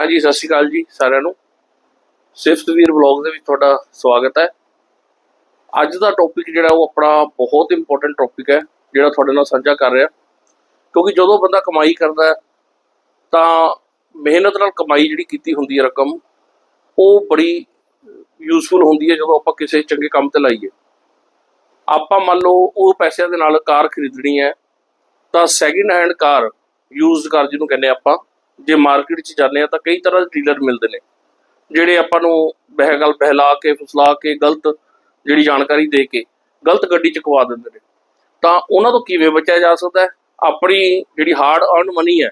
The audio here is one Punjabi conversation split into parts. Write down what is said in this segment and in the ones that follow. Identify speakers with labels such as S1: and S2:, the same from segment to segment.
S1: ਹਾਂਜੀ, ਸਤਿ ਸ਼੍ਰੀ ਅਕਾਲ ਜੀ ਸਾਰਿਆਂ ਨੂੰ। ਸਿਫਤ ਵੀਰ ਵਲੌਗ ਦੇ ਵਿੱਚ ਤੁਹਾਡਾ ਸਵਾਗਤ ਹੈ। ਅੱਜ ਦਾ ਟੌਪਿਕ ਜਿਹੜਾ ਉਹ ਆਪਣਾ ਬਹੁਤ ਇੰਪੋਰਟੈਂਟ ਟੌਪਿਕ ਹੈ, ਜਿਹੜਾ ਤੁਹਾਡੇ ਨਾਲ ਸਾਂਝਾ ਕਰ ਰਿਹਾ। ਕਿਉਂਕਿ ਜਦੋਂ ਬੰਦਾ ਕਮਾਈ ਕਰਦਾ ਤਾਂ ਮਿਹਨਤ ਨਾਲ ਕਮਾਈ ਜਿਹੜੀ ਕੀਤੀ ਹੁੰਦੀ ਹੈ ਰਕਮ, ਉਹ ਬੜੀ ਯੂਸਫੁਲ ਹੁੰਦੀ ਹੈ ਜਦੋਂ ਆਪਾਂ ਕਿਸੇ ਚੰਗੇ ਕੰਮ ਤੇ ਲਾਈਏ। ਆਪਾਂ ਮੰਨ ਲਓ ਉਹ ਪੈਸਿਆਂ ਦੇ ਨਾਲ ਕਾਰ ਖਰੀਦਣੀ ਹੈ, ਤਾਂ second hand car used car ਜਿਹਨੂੰ ਕਹਿੰਦੇ ਆਪਾਂ ਜੇ ਮਾਰਕੀਟ 'ਚ ਜਾਂਦੇ ਆ ਤਾਂ ਕਈ ਤਰ੍ਹਾਂ ਦੇ ਡੀਲਰ ਮਿਲਦੇ ਨੇ, ਜਿਹੜੇ ਆਪਾਂ ਨੂੰ ਬਹਿਗਲ ਬਹਿਲਾ ਕੇ, ਫਸਲਾ ਕੇ, ਗਲਤ ਜਿਹੜੀ ਜਾਣਕਾਰੀ ਦੇ ਕੇ, ਗਲਤ ਗੱਡੀ 'ਚ ਕਵਾ ਦਿੰਦੇ ਨੇ। ਤਾਂ ਉਹਨਾਂ ਤੋਂ ਕਿਵੇਂ ਬਚਿਆ ਜਾ ਸਕਦਾ ਹੈ? ਆਪਣੀ ਜਿਹੜੀ ਹਾਰਡ ਅਰਨ ਮਨੀ ਹੈ,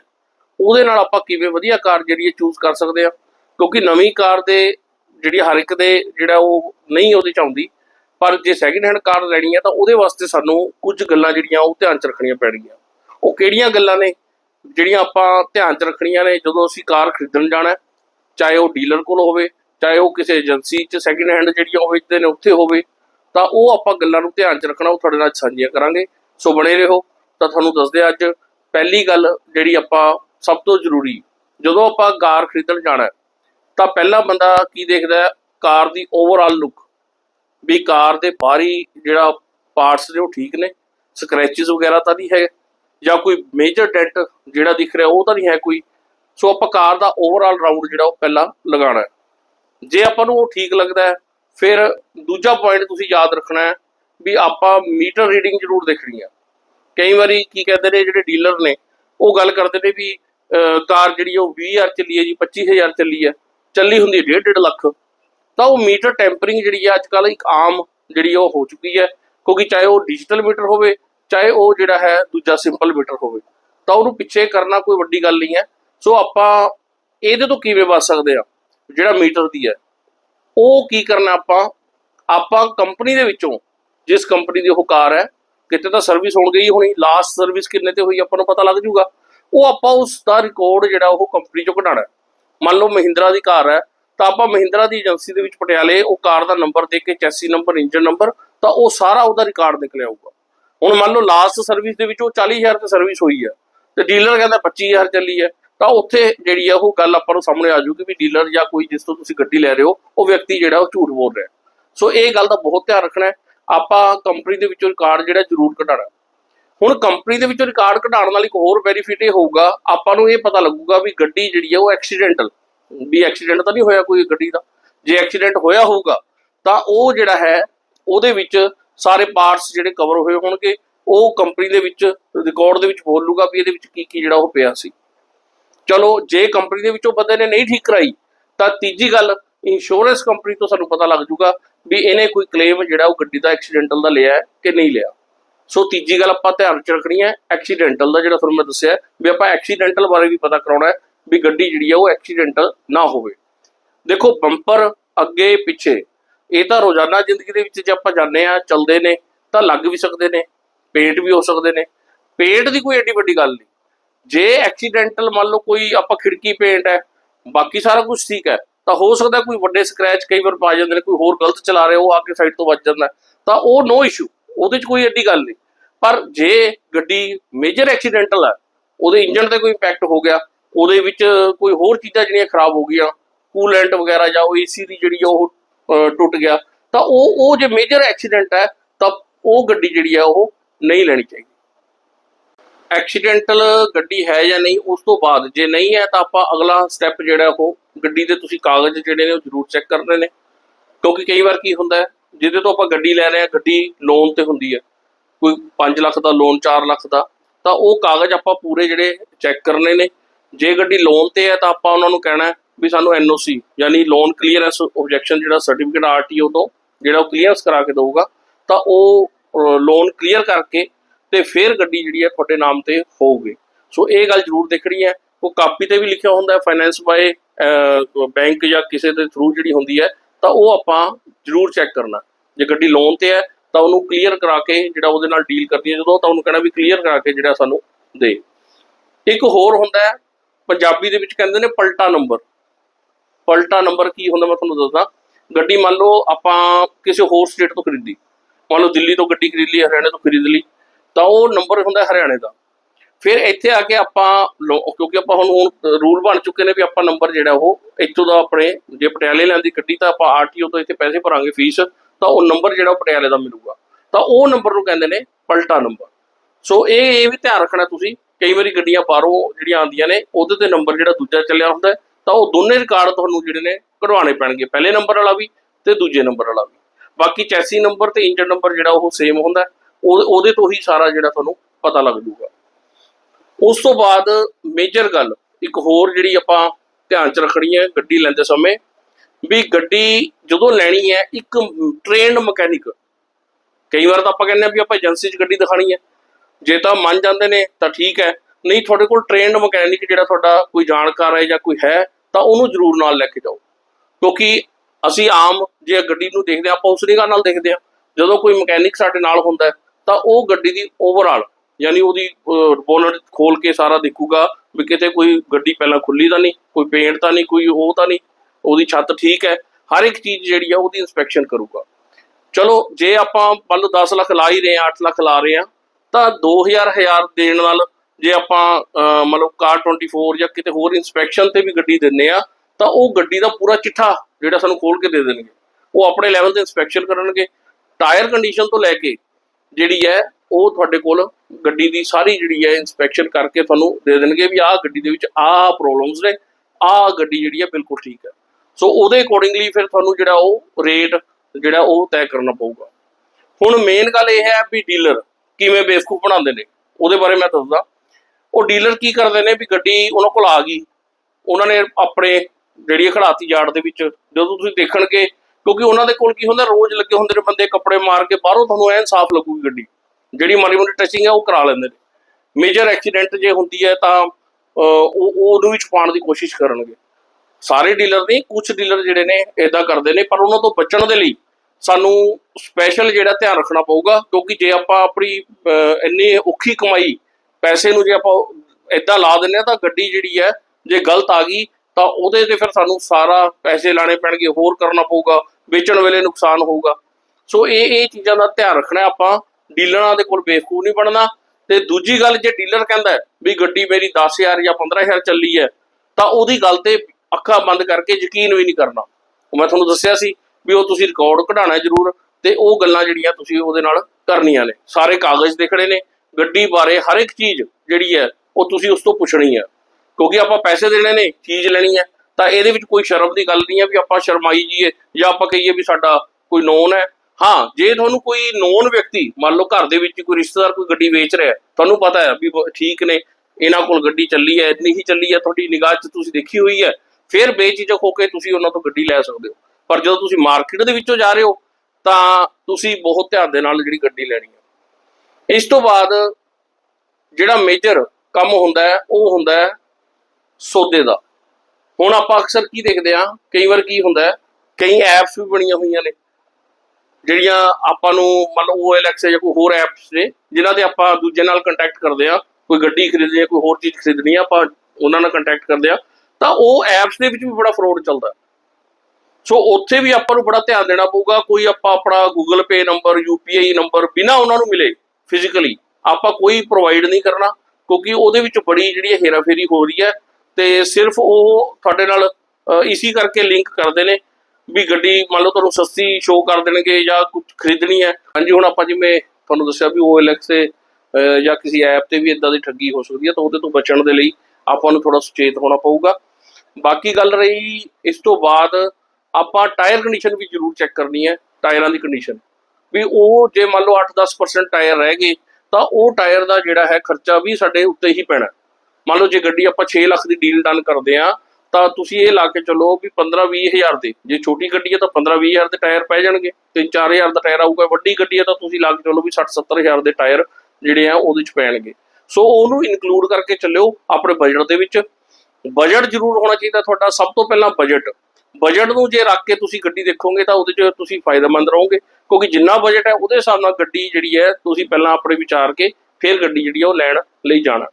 S1: ਉਹਦੇ ਨਾਲ ਆਪਾਂ ਕਿਵੇਂ ਵਧੀਆ ਕਾਰ ਜਿਹੜੀ ਹੈ ਚੂਜ਼ ਕਰ ਸਕਦੇ ਆ ਕਿਉਂਕਿ ਨਵੀਂ ਕਾਰ ਦੇ ਜਿਹੜੀ ਹਰ ਇੱਕ ਦੇ ਜਿਹੜਾ ਉਹ ਨਹੀਂ ਉਹਦੇ ਚ ਆਉਂਦੀ, ਪਰ ਜੇ ਸੈਕਿੰਡ ਹੈਂਡ ਕਾਰ ਲੈਣੀ ਹੈ ਤਾਂ ਉਹਦੇ ਵਾਸਤੇ ਸਾਨੂੰ ਕੁਝ ਗੱਲਾਂ ਜਿਹੜੀਆਂ ਉਹ ਧਿਆਨ ਚ ਰੱਖਣੀਆਂ ਪੈਣਗੀਆਂ। ਉਹ ਕਿਹੜੀਆਂ ਗੱਲਾਂ ਨੇ? ਜਿਹੜੀਆਂ ਆਪਾਂ ਧਿਆਨ ਚ ਰੱਖਣੀਆਂ ਨੇ, ਜਦੋਂ ਅਸੀਂ ਕਾਰ ਖਰੀਦਣ ਜਾਣਾ, ਚਾਹੇ ਉਹ ਡੀਲਰ ਕੋਲ ਹੋਵੇ, ਚਾਹੇ ਉਹ ਕਿਸੇ ਏਜੰਸੀ 'ਚ ਸੈਕਿੰਡ ਹੈਂਡ ਜਿਹੜੀਆਂ ਉਹ ਵੇਚਦੇ ਨੇ ਉੱਥੇ ਹੋਵੇ, ਤਾਂ ਉਹ ਆਪਾਂ ਗੱਲਾਂ ਨੂੰ ਧਿਆਨ 'ਚ ਰੱਖਣਾ, ਉਹ ਤੁਹਾਡੇ ਨਾਲ ਸਾਂਝੀਆਂ ਕਰਾਂਗੇ। ਸੋ ਬਣੇ ਰਹੋ। ਤਾਂ ਤੁਹਾਨੂੰ ਦੱਸਦੇ ਅੱਜ, ਪਹਿਲੀ ਗੱਲ ਜਿਹੜੀ ਆਪਾਂ ਸਭ ਤੋਂ ਜ਼ਰੂਰੀ, ਜਦੋਂ ਆਪਾਂ ਕਾਰ ਖਰੀਦਣ ਜਾਣਾ, ਤਾਂ ਪਹਿਲਾ ਬੰਦਾ ਕੀ ਦੇਖਦਾ ਕਾਰ ਦੀ ਓਵਰਆਲ ਲੁੱਕ ਵੀ ਕਾਰ ਦੇ ਬਾਹਰੀ ਜਿਹੜਾ ਪਾਰਟਸ ਨੇ ਉਹ ਠੀਕ ਨੇ ਸਕ੍ਰੈਚਸ ਵਗੈਰਾ ਤਾਂ ਨਹੀਂ ਹੈ। ਜਾਂ ਕੋਈ ਮੇਜਰ ਡੈਂਟ ਜਿਹੜਾ ਦਿਖ ਰਿਹਾ, ਉਹ ਤਾਂ ਨਹੀਂ ਹੈ ਕੋਈ। ਸੋ ਆਪਾਂ ਕਾਰ ਦਾ ਓਵਰਆਲ ਰਾਊਂਡ ਜਿਹੜਾ, ਉਹ ਪਹਿਲਾਂ ਲਗਾਉਣਾ ਹੈ। ਜੇ ਆਪਾਂ ਨੂੰ ਉਹ ਠੀਕ ਲੱਗਦਾ ਹੈ, ਫਿਰ ਦੂਜਾ ਪੁਆਇੰਟ ਤੁਸੀਂ ਯਾਦ ਰੱਖਣਾ ਹੈ ਵੀ ਆਪਾਂ ਮੀਟਰ ਰੀਡਿੰਗ ਜ਼ਰੂਰ ਦੇਖਣੀ ਹੈ। ਕਈ ਵਾਰੀ ਕੀ ਕਹਿੰਦੇ ਨੇ, ਜਿਹੜੇ ਡੀਲਰ ਨੇ, ਉਹ ਗੱਲ ਕਰਦੇ ਨੇ ਵੀ ਕਾਰ ਜਿਹੜੀ ਉਹ 20000 ਚੱਲੀ ਹੈ ਜੀ 25000 ਚੱਲੀ ਹੈ, ਚੱਲੀ ਹੁੰਦੀ ਹੈ 1.5 ਲੱਖ। ਤਾਂ ਉਹ ਮੀਟਰ ਟੈਂਪਰਿੰਗ ਜਿਹੜੀ ਹੈ ਅੱਜ ਕੱਲ੍ਹ ਇੱਕ ਆਮ ਜਿਹੜੀ ਉਹ ਹੋ ਚੁੱਕੀ ਹੈ। ਕਿਉਂਕਿ ਚਾਹੇ ਉਹ ਡਿਜੀਟਲ ਮੀਟਰ ਹੋਵੇ ਚਾਹੇ ਉਹ ਜਿਹੜਾ ਹੈ ਦੂਜਾ ਸਿੰਪਲ ਮੀਟਰ ਹੋਵੇ, ਤਾਂ ਉਹਨੂੰ ਪਿੱਛੇ ਕਰਨਾ ਕੋਈ ਵੱਡੀ ਗੱਲ ਨਹੀਂ ਹੈ। ਸੋ ਆਪਾਂ ਇਹਦੇ ਤੋਂ ਕਿਵੇਂ ਬਚ ਸਕਦੇ ਆ ਜਿਹੜਾ ਮੀਟਰ ਦੀ ਹੈ। ਉਹ ਕੀ ਕਰਨਾ ਆਪਾਂ? ਆਪਾਂ ਕੰਪਨੀ ਦੇ ਵਿੱਚੋਂ ਜਿਸ ਕੰਪਨੀ ਦੀ ਉਹ ਕਾਰ ਹੈ, ਕਿਤੇ ਤਾਂ ਸਰਵਿਸ ਹੋਣ ਗਈ ਹੋਣੀ ਲਾਸਟ ਸਰਵਿਸ ਕਿੰਨੇ ਤੇ ਹੋਈ ਆਪਾਂ ਨੂੰ ਪਤਾ ਲੱਗ ਜੂਗਾ ਉਹ ਆਪਾਂ ਉਸ ਦਾ ਰਿਕਾਰਡ ਜਿਹੜਾ ਉਹ ਕੰਪਨੀ ਚੋਂ ਕਢਾਣਾ ਮੰਨ ਲਓ ਮਹਿੰਦਰਾ ਦੀ ਕਾਰ ਹੈ, ਤਾਂ ਆਪਾਂ ਮਹਿੰਦਰਾ ਦੀ ਏਜੰਸੀ ਦੇ ਵਿੱਚ ਪਟਿਆਲੇ ਉਹ ਕਾਰ ਦਾ ਨੰਬਰ ਦੇ ਕੇ ਚੈਸੀ ਨੰਬਰ ਇੰਜਨ ਨੰਬਰ ਤਾਂ ਉਹ ਸਾਰਾ ਉਹਦਾ ਰਿਕਾਰਡ ਨਿਕਲ ਆਊਗਾ ਹੁਣ ਮੰਨ ਲਓ ਲਾਸਟ ਸਰਵਿਸ ਦੇ ਵਿੱਚ ਉਹ 40000 ਤੇ ਸਰਵਿਸ ਹੋਈ ਹੈ ਤੇ ਡੀਲਰ ਕਹਿੰਦਾ 25000 ਚੱਲੀ ਹੈ ਤਾਂ ਉੱਥੇ ਜਿਹੜੀ ਆ ਉਹ ਗੱਲ ਆਪਾਂ ਨੂੰ ਸਾਹਮਣੇ ਆ ਜੂਗੀ ਵੀ ਡੀਲਰ ਜਾਂ ਕੋਈ ਜਿਸ ਤੋਂ ਤੁਸੀਂ ਗੱਡੀ ਲੈ ਰਹੇ ਹੋ, ਉਹ ਵਿਅਕਤੀ ਜਿਹੜਾ ਉਹ ਝੂਠ ਬੋਲ ਰਿਹਾ। ਸੋ ਇਹ ਗੱਲ ਦਾ ਬਹੁਤ ਧਿਆਨ ਰੱਖਣਾ ਆਪਾਂ ਕੰਪਨੀ ਦੇ ਵਿੱਚੋਂ ਰਿਕਾਰਡ ਜਿਹੜਾ ਜ਼ਰੂਰ ਕਢਾਉਣਾ ਹੁਣ ਕੰਪਨੀ ਦੇ ਵਿੱਚੋਂ ਰਿਕਾਰਡ ਕਢਾਉਣ ਨਾਲ ਇੱਕ ਹੋਰ ਬੈਨੀਫਿਟ ਇਹ ਹੋਊਗਾ, ਆਪਾਂ ਨੂੰ ਇਹ ਪਤਾ ਲੱਗੂਗਾ ਵੀ ਗੱਡੀ ਜਿਹੜੀ ਆ ਉਹ ਐਕਸੀਡੈਂਟਲ ਵੀ ਐਕਸੀਡੈਂਟ ਤਾਂ ਨਹੀਂ ਹੋਇਆ ਕੋਈ ਗੱਡੀ ਦਾ। ਜੇ ਐਕਸੀਡੈਂਟ ਹੋਇਆ ਹੋਊਗਾ, ਤਾਂ ਉਹ ਜਿਹੜਾ ਹੈ, ਉਹਦੇ ਵਿੱਚ ਸਾਰੇ ਪਾਰਟਸ ਜਿਹੜੇ ਕਵਰ ਹੋਏ ਹੋਣਗੇ, ਉਹ ਕੰਪਨੀ ਦੇ ਵਿੱਚ ਰਿਕਾਰਡ ਦੇ ਵਿੱਚ ਬੋਲੂਗਾ ਵੀ ਇਹਦੇ ਵਿੱਚ ਕੀ ਕੀ ਜਿਹੜਾ ਉਹ ਪਿਆ ਸੀ। ਚਲੋ, ਜੇ ਕੰਪਨੀ ਦੇ ਵਿੱਚੋਂ ਬੰਦੇ ਨੇ ਨਹੀਂ ਠੀਕ ਕਰਾਈ, ਤਾਂ ਤੀਜੀ ਗੱਲ ਇੰਸ਼ੋਰੈਂਸ ਕੰਪਨੀ ਤੋਂ ਸਾਨੂੰ ਪਤਾ ਲੱਗ ਜੂਗਾ ਵੀ ਇਹਨੇ ਕੋਈ ਕਲੇਮ ਜਿਹੜਾ ਉਹ ਗੱਡੀ ਦਾ ਐਕਸੀਡੈਂਟਲ ਦਾ ਲਿਆ ਹੈ ਕਿ ਨਹੀਂ ਲਿਆ। ਸੋ ਤੀਜੀ ਗੱਲ ਆਪਾਂ ਧਿਆਨ ਚ ਰੱਖਣੀ ਹੈ ਐਕਸੀਡੈਂਟਲ ਦਾ ਜਿਹੜਾ ਤੁਹਾਨੂੰ ਮੈਂ ਦੱਸਿਆ ਵੀ ਆਪਾਂ ਐਕਸੀਡੈਂਟਲ ਬਾਰੇ ਵੀ ਪਤਾ ਕਰਾਉਣਾ ਹੈ ਵੀ ਗੱਡੀ ਜਿਹੜੀ ਆ ਉਹ ਐਕਸੀਡੈਂਟਲ ਨਾ ਹੋਵੇ। ਦੇਖੋ ਬੰਪਰ ਅੱਗੇ ਪਿੱਛੇ ਇਹ ਤਾਂ ਰੋਜ਼ਾਨਾ ਜ਼ਿੰਦਗੀ ਦੇ ਵਿੱਚ ਜੇ ਆਪਾਂ ਜਾਂਦੇ ਆ ਚੱਲਦੇ ਨੇ, ਤਾਂ ਲੱਗ ਵੀ ਸਕਦੇ ਨੇ, ਪੇਂਟ ਵੀ ਹੋ ਸਕਦੇ ਨੇ। ਪੇਂਟ ਦੀ ਕੋਈ ਏਡੀ ਵੱਡੀ ਗੱਲ ਨਹੀਂ। ਜੇ ਐਕਸੀਡੈਂਟਲ ਮੰਨ ਲਓ ਕੋਈ ਆਪਾਂ ਖਿੜਕੀ ਪੇਂਟ ਹੈ, ਬਾਕੀ ਸਾਰਾ ਕੁਝ ਠੀਕ ਹੈ, ਤਾਂ ਹੋ ਸਕਦਾ ਕੋਈ ਵੱਡੇ ਸਕ੍ਰੈਚ ਕਈ ਵਾਰ ਪਾ ਜਾਂਦੇ ਨੇ, ਕੋਈ ਹੋਰ ਗਲਤ ਚਲਾ ਰਿਹਾ, ਉਹ ਆ ਕੇ ਸਾਈਡ ਤੋਂ ਵੱਜ ਜਾਂਦਾ ਤਾਂ ਉਹ ਨੋ ਇਸ਼ੂ ਉਹਦੇ 'ਚ ਕੋਈ ਏਡੀ ਗੱਲ ਨਹੀਂ। ਪਰ ਜੇ ਗੱਡੀ ਮੇਜਰ ਐਕਸੀਡੈਂਟਲ ਹੈ, ਉਹਦੇ ਇੰਜਨ ਤੇ ਕੋਈ ਇੰਪੈਕਟ ਹੋ ਗਿਆ, ਉਹਦੇ ਵਿੱਚ ਕੋਈ ਹੋਰ ਚੀਜ਼ਾਂ ਜਿਹੜੀਆਂ ਖਰਾਬ ਹੋ ਗਈਆਂ ਕੂਲੈਂਟ ਵਗੈਰਾ ਜਾਂ ਉਹ ਏਸੀ ਦੀ ਜਿਹੜੀ ਆ ਉਹ ਟੁੱਟ ਗਿਆ, ਤਾਂ ਉਹ ਉਹ ਜੇ ਮੇਜਰ ਐਕਸੀਡੈਂਟ ਹੈ, ਤਾਂ ਉਹ ਗੱਡੀ ਜਿਹੜੀ ਹੈ ਉਹ ਨਹੀਂ ਲੈਣੀ ਚਾਹੀਦੀ। ਐਕਸੀਡੈਂਟਲ ਗੱਡੀ ਹੈ ਜਾਂ ਨਹੀਂ, ਉਸ ਤੋਂ ਬਾਅਦ ਜੇ ਨਹੀਂ ਹੈ, ਤਾਂ ਆਪਾਂ ਅਗਲਾ ਸਟੈਪ ਜਿਹੜਾ ਉਹ ਗੱਡੀ ਦੇ ਤੁਸੀਂ ਕਾਗਜ਼ ਜਿਹੜੇ ਨੇ ਉਹ ਜ਼ਰੂਰ ਚੈੱਕ ਕਰਨੇ ਨੇ। ਕਿਉਂਕਿ ਕਈ ਵਾਰ ਕੀ ਹੁੰਦਾ ਹੈ, ਜਿਹਦੇ ਤੋਂ ਆਪਾਂ ਗੱਡੀ ਲੈ ਰਹੇ ਹਾਂ, ਗੱਡੀ ਲੋਨ ਤੇ ਹੁੰਦੀ ਹੈ, ਕੋਈ 5 ਲੱਖ ਦਾ ਲੋਨ 4 ਲੱਖ ਦਾ, ਤਾਂ ਉਹ ਕਾਗਜ਼ ਆਪਾਂ ਪੂਰੇ ਜਿਹੜੇ ਚੈੱਕ ਕਰਨੇ ਨੇ। ਜੇ ਗੱਡੀ ਲੋਨ ਤੇ ਹੈ, ਤਾਂ ਆਪਾਂ ਉਹਨਾਂ ਨੂੰ ਕਹਿਣਾ ਵੀ ਸਾਨੂੰ ਐਨਓਸੀ ਯਾਨੀ ਲੋਨ ਕਲੀਅਰੈਂਸ ਆਬਜੈਕਸ਼ਨ ਜਿਹੜਾ ਸਰਟੀਫਿਕੇਟ ਆਰਟੀਓ ਤੋਂ, ਜਿਹੜਾ ਉਹ ਕਲੀਅਰੈਂਸ ਕਰਾ ਕੇ ਦਊਗਾ, ਤਾਂ ਉਹ ਲੋਨ ਕਲੀਅਰ ਕਰਕੇ ਤੇ ਫਿਰ ਗੱਡੀ ਜਿਹੜੀ ਹੈ ਤੁਹਾਡੇ ਨਾਮ ਤੇ ਹੋਊਗੀ। ਸੋ ਇਹ ਗੱਲ ਜ਼ਰੂਰ ਦੇਖਣੀ ਹੈ। ਉਹ ਕਾਪੀ ਤੇ ਵੀ ਲਿਖਿਆ ਹੁੰਦਾ ਹੈ ਫਾਈਨੈਂਸ ਬਾਏ ਬੈਂਕ ਜਾਂ ਕਿਸੇ ਦੇ ਥਰੂ ਜਿਹੜੀ ਹੁੰਦੀ ਹੈ, ਤਾਂ ਉਹ ਆਪਾਂ ਜ਼ਰੂਰ ਚੈੱਕ ਕਰਨਾ। ਜੇ ਗੱਡੀ ਲੋਨ ਤੇ ਹੈ, ਤਾਂ ਉਹਨੂੰ ਕਲੀਅਰ ਕਰਾ ਕੇ ਜਿਹੜਾ ਉਹਦੇ ਨਾਲ ਡੀਲ ਕਰਦੀ ਹੈ, ਜਦੋਂ ਤਾਂ ਉਹਨੂੰ ਕਹਿਣਾ ਵੀ ਕਲੀਅਰ ਕਰਾ ਕੇ ਜਿਹੜਾ ਸਾਨੂੰ ਦੇ। ਇੱਕ ਹੋਰ ਹੁੰਦਾ ਹੈ, ਪੰਜਾਬੀ ਦੇ ਵਿੱਚ ਕਹਿੰਦੇ ਨੇ ਪਲਟਾ ਨੰਬਰ ਪਲਟਾ ਨੰਬਰ ਕੀ ਹੁੰਦਾ ਮੈਂ ਤੁਹਾਨੂੰ ਦੱਸਦਾ। ਗੱਡੀ ਮੰਨ ਲਓ ਆਪਾਂ ਕਿਸੇ ਹੋਰ ਸਟੇਟ ਤੋਂ ਖਰੀਦੀ। ਮੰਨ ਲਓ ਦਿੱਲੀ ਤੋਂ ਗੱਡੀ ਖਰੀਦ ਲਈ, ਹਰਿਆਣੇ ਤੋਂ ਖਰੀਦ ਲਈ, ਤਾਂ ਉਹ ਨੰਬਰ ਹੁੰਦਾ ਹਰਿਆਣੇ ਦਾ। ਫਿਰ ਇੱਥੇ ਆ ਕੇ ਆਪਾਂ ਲੋ- ਕਿਉਂਕਿ ਆਪਾਂ ਹੁਣ ਹੁਣ ਰੂਲ ਬਣ ਚੁੱਕੇ ਨੇ ਵੀ ਆਪਾਂ ਨੰਬਰ ਜਿਹੜਾ ਉਹ, ਇੱਥੋਂ ਦਾ ਆਪਣੇ ਜੇ ਪਟਿਆਲੇ ਲੈਂਦੀ ਗੱਡੀ, ਤਾਂ ਆਪਾਂ ਆਰਟੀਓ ਤੋਂ ਇੱਥੇ ਪੈਸੇ ਭਰਾਂਗੇ ਫੀਸ ਤਾਂ ਉਹ ਨੰਬਰ ਜਿਹੜਾ ਉਹ ਪਟਿਆਲੇ ਦਾ ਮਿਲੂਗਾ। ਤਾਂ ਉਹ ਨੰਬਰ ਨੂੰ ਕਹਿੰਦੇ ਨੇ ਪਲਟਾ ਨੰਬਰ। ਸੋ ਇਹ ਇਹ ਵੀ ਧਿਆਨ ਰੱਖਣਾ ਤੁਸੀਂ। ਕਈ ਵਾਰੀ ਗੱਡੀਆਂ ਬਾਹਰੋਂ ਜਿਹੜੀਆਂ ਆਉਂਦੀਆਂ ਨੇ, ਉਹਦੇ ਤੇ ਨੰਬਰ ਜਿਹੜਾ ਦੂਜਾ ਚੱਲਿਆ ਹੁੰਦਾ ਤਾਂ ਉਹ ਦੋਨੇ ਰਿਕਾਰਡ ਤੁਹਾਨੂੰ ਜਿਹੜੇ ਨੇ ਕਢਵਾਉਣੇ ਪੈਣਗੇ, ਪਹਿਲੇ ਨੰਬਰ ਵਾਲਾ ਵੀ ਤੇ ਦੂਜੇ ਨੰਬਰ ਵਾਲਾ ਵੀ। ਬਾਕੀ ਚੈਸੀ ਨੰਬਰ ਤੇ ਇੰਜਨ ਨੰਬਰ ਜਿਹੜਾ ਉਹ ਸੇਮ ਹੁੰਦਾ, ਉਹ, ਉਹਦੇ ਤੋਂ ਹੀ ਸਾਰਾ ਜਿਹੜਾ ਤੁਹਾਨੂੰ ਪਤਾ ਲੱਗ ਜੂਗਾ ਉਸ ਤੋਂ ਬਾਅਦ ਮੇਜਰ ਗੱਲ, ਇੱਕ ਹੋਰ ਜਿਹੜੀ ਆਪਾਂ ਧਿਆਨ ਚ ਰੱਖਣੀ ਹੈ ਗੱਡੀ ਲੈਂਦੇ ਸਮੇਂ, ਵੀ ਗੱਡੀ ਜਦੋਂ ਲੈਣੀ ਹੈ, ਇੱਕ ਟ੍ਰੇਨਡ ਮਕੈਨਿਕ ਕਈ ਵਾਰ ਤਾਂ ਆਪਾਂ ਕਹਿੰਦੇ ਆ ਵੀ ਆਪਾਂ ਏਜੰਸੀ 'ਚ ਗੱਡੀ ਦਿਖਾਣੀ ਹੈ। ਜੇ ਤਾਂ ਮੰਨ ਜਾਂਦੇ ਨੇ ਤਾਂ ਠੀਕ ਹੈ, ਨਹੀਂ ਤੁਹਾਡੇ ਕੋਲ ਟ੍ਰੇਨਡ ਮਕੈਨਿਕ ਜਿਹੜਾ ਤੁਹਾਡਾ ਕੋਈ ਜਾਣਕਾਰ ਹੈ ਜਾਂ ਕੋਈ ਹੈ ਤਾਂ ਉਹਨੂੰ ਜ਼ਰੂਰ ਨਾਲ ਲੈ ਕੇ ਜਾਓ। ਕਿਉਂਕਿ ਅਸੀਂ ਆਮ ਜੇ ਗੱਡੀ ਨੂੰ ਦੇਖਦੇ ਹਾਂ, ਆਪਾਂ ਉਸ ਨਿਗਾਹ ਨਾਲ ਦੇਖਦੇ ਹਾਂ। ਜਦੋਂ ਕੋਈ ਮਕੈਨਿਕ ਸਾਡੇ ਨਾਲ ਹੁੰਦਾ ਤਾਂ ਉਹ ਗੱਡੀ ਦੀ ਓਵਰਆਲ ਯਾਨੀ ਉਹਦੀ ਬੋਨਟ ਖੋਲ ਕੇ ਸਾਰਾ ਦੇਖੂਗਾ ਵੀ ਕਿਤੇ ਕੋਈ ਗੱਡੀ ਪਹਿਲਾਂ ਖੁੱਲੀ ਤਾਂ ਨਹੀਂ, ਕੋਈ ਪੇਂਟ ਤਾਂ ਨਹੀਂ, ਕੋਈ ਉਹ ਤਾਂ ਨਹੀਂ, ਉਹਦੀ ਛੱਤ ਠੀਕ ਹੈ। ਹਰ ਇੱਕ ਚੀਜ਼ ਜਿਹੜੀ ਆ ਉਹਦੀ ਇਨਸਪੈਕਸ਼ਨ ਕਰੂਗਾ। ਚਲੋ, ਜੇ ਆਪਾਂ ਮੰਨ ਲਓ 10 ਲੱਖ ਲਾ ਹੀ ਰਹੇ ਆ 8 ਲੱਖ ਲਾ ਰਹੇ ਆ ਤਾਂ 2000 ਹਜ਼ਾਰ ਦੇਣ ਨਾਲ ਜੇ ਆਪਾਂ ਮਤਲਬ ਕਾਰ 24 ਜਾਂ ਕਿਤੇ ਹੋਰ ਇਨਸਪੈਕਸ਼ਨ ਤੇ ਵੀ ਗੱਡੀ ਦਿੰਨੇ ਆ, ਤਾਂ ਉਹ ਗੱਡੀ ਦਾ ਪੂਰਾ ਚਿੱਠਾ ਜਿਹੜਾ ਸਾਨੂੰ ਖੋਲ ਕੇ ਦੇ ਦੇਣਗੇ। ਉਹ ਆਪਣੇ ਲੈਵਲ ਤੇ ਇਨਸਪੈਕਸ਼ਨ ਕਰਨਗੇ। ਟਾਇਰ ਕੰਡੀਸ਼ਨ ਤੋਂ ਲੈ ਕੇ ਜਿਹੜੀ ਹੈ, ਉਹ ਤੁਹਾਡੇ ਕੋਲ ਗੱਡੀ ਦੀ ਸਾਰੀ ਜਿਹੜੀ ਹੈ ਇਨਸਪੈਕਸ਼ਨ ਕਰਕੇ ਤੁਹਾਨੂੰ ਦੇ ਦੇਣਗੇ ਵੀ ਆਹ ਗੱਡੀ ਦੇ ਵਿੱਚ ਆਹ ਪ੍ਰੋਬਲਮਸ ਨੇ, ਆਹ ਗੱਡੀ ਜਿਹੜੀ ਹੈ ਬਿਲਕੁਲ ਠੀਕ ਹੈ। ਸੋ ਉਹਦੇ ਅਕੋਰਡਿੰਗਲੀ ਫਿਰ ਤੁਹਾਨੂੰ ਜਿਹੜਾ ਉਹ ਰੇਟ ਜਿਹੜਾ ਉਹ ਤੈਅ ਕਰਨਾ ਪਊਗਾ। ਹੁਣ ਮੇਨ ਗੱਲ ਇਹ ਹੈ ਵੀ ਡੀਲਰ ਕਿਵੇਂ ਬੇਵਕੂਫ ਬਣਾਉਂਦੇ ਨੇ, ਉਹਦੇ ਬਾਰੇ ਮੈਂ ਦੱਸਦਾ। ਉਹ ਡੀਲਰ ਕੀ ਕਰਦੇ ਨੇ ਵੀ ਗੱਡੀ ਉਹਨਾਂ ਕੋਲ ਆ ਗਈ। ਉਹਨਾਂ ਨੇ ਆਪਣੇ ਜਿਹੜੀ ਖੜਾਤੀ ਯਾਰਡ ਦੇ ਵਿੱਚ ਜਦੋਂ ਤੁਸੀਂ ਦੇਖਣਗੇ ਕਿਉਂਕਿ ਉਹਨਾਂ ਦੇ ਕੋਲ ਕੀ ਹੁੰਦਾ ਰੋਜ਼ ਲੱਗੇ ਹੁੰਦੇ ਨੇ ਬੰਦੇ ਕੱਪੜੇ ਮਾਰ ਕੇ ਬਾਹਰੋਂ ਤੁਹਾਨੂੰ ਐਨ ਸਾਫ਼ ਲੱਗੂਗੀ ਗੱਡੀ। ਜਿਹੜੀ ਮਾੜੀ ਮੋਟੀ ਟੱਚਿੰਗ ਹੈ ਉਹ ਕਰਾ ਲੈਂਦੇ ਨੇ। ਮੇਜਰ ਐਕਸੀਡੈਂਟ ਜੇ ਹੁੰਦੀ ਹੈ ਤਾਂ ਅਹ, ਉਹ ਉਹਨੂੰ ਵੀ ਛੁਪਾਉਣ ਦੀ ਕੋਸ਼ਿਸ਼ ਕਰਨਗੇ। ਸਾਰੇ ਡੀਲਰ ਨਹੀਂ ਕੁਝ ਡੀਲਰ ਜਿਹੜੇ ਨੇ ਇਦਾਂ ਕਰਦੇ ਨੇ ਪਰ ਉਹਨਾਂ ਤੋਂ ਬਚਣ ਦੇ ਲਈ ਸਾਨੂੰ ਸਪੈਸ਼ਲ ਜਿਹੜਾ ਧਿਆਨ ਰੱਖਣਾ ਪਊਗਾ ਕਿਉਂਕਿ ਜੇ ਆਪਾਂ ਆਪਣੀ ਅਹ, ਇੰਨੀ ਔਖੀ ਕਮਾਈ ਪੈਸੇ ਨੂੰ ਜੇ ਆਪਾਂ ਇਦਾਂ ਲਾ ਦਿੰਨੇ ਆ ਤਾਂ ਗੱਡੀ ਜਿਹੜੀ ਹੈ, ਜੇ ਗਲਤ ਆ ਗਈ, ਤਾਂ ਉਹਦੇ ਤੇ ਫਿਰ ਸਾਨੂੰ ਸਾਰਾ ਪੈਸੇ ਲਾਣੇ ਪੈਣਗੇ, ਹੋਰ ਕਰਨਾ ਪਊਗਾ, ਵੇਚਣ ਵੇਲੇ ਨੁਕਸਾਨ ਹੋਊਗਾ। ਸੋ ਇਹ ਇਹ ਚੀਜ਼ਾਂ ਦਾ ਧਿਆਨ ਰੱਖਣਾ ਆਪਾਂ, ਡੀਲਰਾਂ ਦੇ ਕੋਲ ਬੇਵਕੂਫ ਨਹੀਂ ਬਣਨਾ। ਤੇ ਦੂਜੀ ਗੱਲ, ਜੇ ਡੀਲਰ ਕਹਿੰਦਾ ਵੀ ਗੱਡੀ ਮੇਰੀ 10000 ਜਾਂ 15000 ਚੱਲੀ ਹੈ, ਤਾਂ ਉਹਦੀ ਗੱਲ ਤੇ ਅੱਖਾਂ ਬੰਦ ਕਰਕੇ ਯਕੀਨ ਵੀ ਨਹੀਂ ਕਰਨਾ। ਮੈਂ ਤੁਹਾਨੂੰ ਦੱਸਿਆ ਸੀ ਵੀ ਉਹ ਤੁਸੀਂ ਰਿਕਾਰਡ ਕਢਾਉਣਾ ਜ਼ਰੂਰ, ਤੇ ਉਹ ਗੱਲਾਂ ਜਿਹੜੀਆਂ ਤੁਸੀਂ ਉਹਦੇ ਨਾਲ ਕਰਨੀਆਂ ਨੇ। ਸਾਰੇ ਕਾਗਜ਼ ਦੇਖਣੇ ਨੇ ਗੱਡੀ ਬਾਰੇ ਹਰ ਇੱਕ ਚੀਜ਼ ਜਿਹੜੀ ਹੈ, ਉਹ ਤੁਸੀਂ ਉਸ ਤੋਂ ਪੁੱਛਣੀ ਹੈ। ਕਿਉਂਕਿ ਆਪਾਂ ਪੈਸੇ ਦੇਣੇ ਨੇ, ਚੀਜ਼ ਲੈਣੀ ਹੈ, ਤਾਂ ਇਹਦੇ ਵਿੱਚ ਕੋਈ ਸ਼ਰਮ ਦੀ ਗੱਲ ਨਹੀਂ ਹੈ ਵੀ ਆਪਾਂ ਸ਼ਰਮਾਈ ਜੀਏ ਜਾਂ ਆਪਾਂ ਕਹੀਏ ਵੀ ਸਾਡਾ ਕੋਈ ਨੋਨ ਹੈ। ਹਾਂ, ਜੇ ਤੁਹਾਨੂੰ ਕੋਈ ਨੋਨ ਵਿਅਕਤੀ, ਮੰਨ ਲਓ ਘਰ ਦੇ ਵਿੱਚ ਕੋਈ ਰਿਸ਼ਤੇਦਾਰ ਕੋਈ ਗੱਡੀ ਵੇਚ ਰਿਹਾ ਤੁਹਾਨੂੰ ਪਤਾ ਹੈ ਵੀ ਠੀਕ ਨੇ, ਇਹਨਾਂ ਕੋਲ ਗੱਡੀ ਚੱਲੀ ਹੈ, ਇੰਨੀ ਹੀ ਚੱਲੀ ਹੈ, ਤੁਹਾਡੀ ਨਿਗਾਹ 'ਚ ਤੁਸੀਂ ਦੇਖੀ ਹੋਈ ਹੈ, ਫਿਰ ਬੇਝਿਜਕ ਹੋ ਕੇ ਤੁਸੀਂ ਉਹਨਾਂ ਤੋਂ ਗੱਡੀ ਲੈ ਸਕਦੇ ਹੋ। ਪਰ ਜਦੋਂ ਤੁਸੀਂ ਮਾਰਕੀਟ ਦੇ ਵਿੱਚੋਂ ਜਾ ਰਹੇ ਹੋ, ਤਾਂ ਤੁਸੀਂ ਬਹੁਤ ਧਿਆਨ ਦੇ ਨਾਲ ਜਿਹੜੀ ਗੱਡੀ ਲੈਣੀ ਹੈ। ਇਸ ਤੋਂ ਬਾਅਦ ਜਿਹੜਾ ਮੇਜਰ ਕੰਮ ਹੁੰਦਾ ਹੈ, ਉਹ ਹੁੰਦਾ ਹੈ ਸੌਦੇ ਦਾ। ਹੁਣ ਆਪਾਂ ਅਕਸਰ ਕੀ ਦੇਖਦੇ ਆ ਕਈ ਵਾਰ ਕੀ ਹੁੰਦਾ ਹੈ, ਕਈ ਐਪਸ ਵੀ ਬਣੀਆਂ ਹੋਈਆਂ ਨੇ, ਜਿਹੜੀਆਂ ਆਪਾਂ ਨੂੰ ਮਤਲਬ OLX ਜਾਂ ਕੋਈ ਹੋਰ ਐਪਸ ਨੇ, ਜਿਨ੍ਹਾਂ ਤੇ ਆਪਾਂ ਦੂਜੇ ਨਾਲ ਕੰਟੈਕਟ ਕਰਦੇ ਆ ਕੋਈ ਗੱਡੀ ਖਰੀਦਣੀ ਹੈ, ਕੋਈ ਹੋਰ ਚੀਜ਼ ਖਰੀਦਣੀ ਆ ਆਪਾਂ ਉਹਨਾਂ ਨਾਲ ਕੰਟੈਕਟ ਕਰਦੇ ਆ ਤਾਂ ਉਹ ਐਪਸ ਦੇ ਵਿੱਚ ਵੀ ਬੜਾ ਫਰੋਡ ਚੱਲਦਾ ਸੋ ਉੱਥੇ ਵੀ ਆਪਾਂ ਨੂੰ ਬੜਾ ਧਿਆਨ ਦੇਣਾ ਪਊਗਾ, ਕੋਈ ਆਪਾਂ ਆਪਣਾ Google Pay number UPI number ਬਿਨਾ ਉਹਨਾਂ ਨੂੰ ਮਿਲੇ ਫਿਜ਼ੀਕਲੀ ਆਪਾਂ ਕੋਈ ਪ੍ਰੋਵਾਈਡ ਨਹੀਂ ਕਰਨਾ ਕਿਉਂਕਿ ਉਹਦੇ ਵਿੱਚ ਬੜੀ ਜਿਹੜੀ ਹੈ ਹੇਰਾਫੇਰੀ ਹੋ ਰਹੀ ਹੈ ਤੇ ਸਿਰਫ ਉਹ ਤੁਹਾਡੇ ਨਾਲ ਅ, ਕਰਕੇ ਲਿੰਕ ਕਰਦੇ ਨੇ ਵੀ ਗੱਡੀ ਮੰਨ ਲਓ ਤੁਹਾਨੂੰ ਸਸਤੀ ਸ਼ੋਅ ਕਰ ਦੇਣਗੇ ਜਾਂ ਕੁਝ ਖਰੀਦਣੀ ਹੈ। ਹਾਂਜੀ ਹੁਣ ਆਪਾਂ ਜਿਵੇਂ ਤੁਹਾਨੂੰ ਦੱਸਿਆ ਵੀ OLX ਤੇ ਅ, ਜਾਂ ਕਿਸੇ ਐਪ ਤੇ ਵੀ ਇਦਾਂ ਦੀ ਠੱਗੀ ਹੋ ਸਕਦੀ ਹੈ ਤਾਂ ਉਹਦੇ ਤੋਂ ਬਚਣ ਦੇ ਲਈ ਆਪਾਂ ਨੂੰ ਥੋੜਾ ਸੁਚੇਤ ਹੋਣਾ ਪਊਗਾ। ਬਾਕੀ ਗੱਲ ਰਹੀ ਇਸ ਤੋਂ ਬਾਅਦ ਆਪਾਂ ਟਾਇਰ ਕੰਡੀਸ਼ਨ ਵੀ ਜ਼ਰੂਰ ਚੈੱਕ ਕਰਨੀ ਹੈ ਟਾਇਰਾਂ ਦੀ ਕੰਡੀਸ਼ਨ ਵੀ ਉਹ ਜੇ ਮੰਨ ਲਓ 8-10% ਟਾਇਰ ਰਹਿ ਗਏ, ਤਾਂ ਉਹ ਟਾਇਰ ਦਾ ਜਿਹੜਾ ਹੈ ਖਰਚਾ ਵੀ ਸਾਡੇ ਉੱਤੇ ਹੀ ਪੈਣਾ। ਮੰਨ ਲਓ ਜੇ ਗੱਡੀ ਆਪਾਂ 6 ਲੱਖ ਦੀ ਡੀਲ ਡਨ ਕਰਦੇ ਆ ਤਾਂ ਤੁਸੀਂ ਇਹ ਲਾ ਕੇ ਚੱਲੋ ਵੀ 15-20 ਹਜ਼ਾਰ ਦੇ। ਜੇ ਛੋਟੀ ਗੱਡੀ ਹੈ ਤਾਂ 15-20 ਹਜ਼ਾਰ ਦੇ ਟਾਇਰ ਪੈ ਜਾਣਗੇ। 3-4 ਹਜ਼ਾਰ ਦਾ ਟਾਇਰ ਆਊਗਾ, ਵੱਡੀ ਗੱਡੀ ਹੈ ਤਾਂ ਤੁਸੀਂ ਲਾ ਕੇ ਚੱਲੋ ਵੀ 60-70 ਹਜ਼ਾਰ ਦੇ ਟਾਇਰ ਜਿਹੜੇ ਆ ਉਹਦੇ ਚ ਪੈਣਗੇ। ਸੋ ਉਹਨੂੰ ਇਨਕਲੂਡ ਕਰਕੇ ਚੱਲਿਓ ਆਪਣੇ ਬਜਟ ਦੇ ਵਿੱਚ। ਬਜਟ ਜ਼ਰੂਰ ਹੋਣਾ ਚਾਹੀਦਾ ਤੁਹਾਡਾ। ਸਭ ਤੋਂ ਪਹਿਲਾਂ ਬਜਟ ਬਜਟ ਨੂੰ ਜੇ ਰੱਖ ਕੇ ਤੁਸੀਂ ਗੱਡੀ ਦੇਖੋਗੇ ਤਾਂ ਉਹਦੇ 'ਚ ਤੁਸੀਂ ਫਾਇਦੇਮੰਦ ਰਹੋਗੇ, ਕਿਉਂਕਿ ਜਿੰਨਾ ਬਜਟ ਹੈ ਉਹਦੇ ਹਿਸਾਬ ਨਾਲ ਗੱਡੀ ਜਿਹੜੀ ਹੈ, ਤੁਸੀਂ ਪਹਿਲਾਂ ਆਪਣੇ ਵਿਚਾਰ ਕੇ ਫਿਰ ਗੱਡੀ ਜਿਹੜੀ ਆ ਉਹ ਲੈਣ ਲਈ ਜਾਣਾ।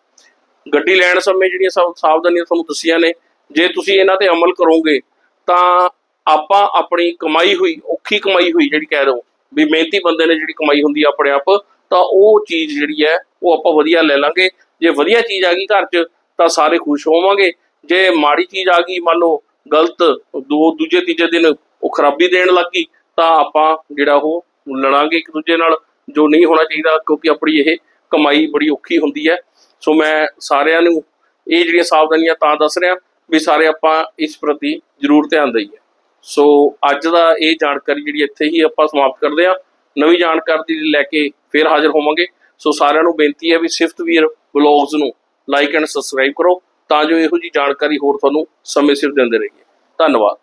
S1: ਗੱਡੀ ਲੈਣ ਸਮੇਂ ਜਿਹੜੀਆਂ ਸਭ ਸਾਵਧਾਨੀਆਂ ਤੁਹਾਨੂੰ ਦੱਸੀਆਂ ਨੇ, ਜੇ ਤੁਸੀਂ ਇਹਨਾਂ ਤੇ ਅਮਲ ਕਰੋਗੇ ਤਾਂ ਆਪਾਂ ਆਪਣੀ ਕਮਾਈ ਹੋਈ, ਔਖੀ ਕਮਾਈ ਹੋਈ ਜਿਹੜੀ ਕਹਿ ਦੋ ਵੀ ਮਿਹਨਤੀ ਬੰਦੇ ਨੇ ਜਿਹੜੀ ਕਮਾਈ ਹੁੰਦੀ ਆ ਆਪਣੇ ਆਪ, ਤਾਂ ਉਹ ਚੀਜ਼ ਜਿਹੜੀ ਹੈ ਉਹ ਆਪਾਂ ਵਧੀਆ ਲੈ ਲਾਂਗੇ। ਜੇ ਵਧੀਆ ਚੀਜ਼ ਆ ਗਈ ਘਰ 'ਚ ਤਾਂ ਸਾਰੇ ਖੁਸ਼ ਹੋਵਾਂਗੇ। ਜੇ ਮਾੜੀ ਚੀਜ਼ ਆ ਗਈ ਮੰਨ ਲਓ ਗਲਤ ਦੋ ਦੂਜੇ ਤੀਜੇ ਦਿਨ ਉਹ ਖਰਾਬੀ ਦੇਣ ਲੱਗੀ ਤਾਂ ਆਪਾਂ ਜਿਹੜਾ ਉਹ ਲੜਾਂਗੇ ਇੱਕ ਦੂਜੇ ਨਾਲ, ਜੋ ਨਹੀਂ ਹੋਣਾ ਚਾਹੀਦਾ, ਕਿਉਂਕਿ ਆਪਣੀ ਇਹ ਕਮਾਈ ਬੜੀ ਔਖੀ ਹੁੰਦੀ ਹੈ। ਸੋ ਮੈਂ ਸਾਰਿਆਂ ਨੂੰ ਇਹ ਜਿਹੜੀਆਂ ਸਾਵਧਾਨੀਆਂ ਤਾਂ ਦੱਸ ਰਿਹਾ ਵੀ ਸਾਰੇ ਆਪਾਂ ਇਸ ਪ੍ਰਤੀ ਜ਼ਰੂਰ ਧਿਆਨ ਦਈਏ। ਸੋ ਅੱਜ ਦਾ ਇਹ ਜਾਣਕਾਰੀ ਜਿਹੜੀ ਇੱਥੇ ਹੀ ਆਪਾਂ ਸਮਾਪਤ ਕਰਦੇ ਹਾਂ। ਨਵੀਂ ਜਾਣਕਾਰੀ ਲੈ ਕੇ ਫਿਰ ਹਾਜ਼ਰ ਹੋਵਾਂਗੇ। ਸੋ ਸਾਰਿਆਂ ਨੂੰ ਬੇਨਤੀ ਹੈ ਵੀ ਸਿਫਤ ਵੀਰ ਵਲੌਗਸ ਨੂੰ ਲਾਈਕ ਐਂਡ ਸਬਸਕ੍ਰਾਈਬ ਕਰੋ। ਤਾਂ ਜੋ ਇਹੋ ਜੀ ਜਾਣਕਾਰੀ ਹੋਰ ਤੁਹਾਨੂੰ ਸਮੇਂ ਸਿਰ ਦਿੰਦੇ ਰਹੀਏ। ਧੰਨਵਾਦ।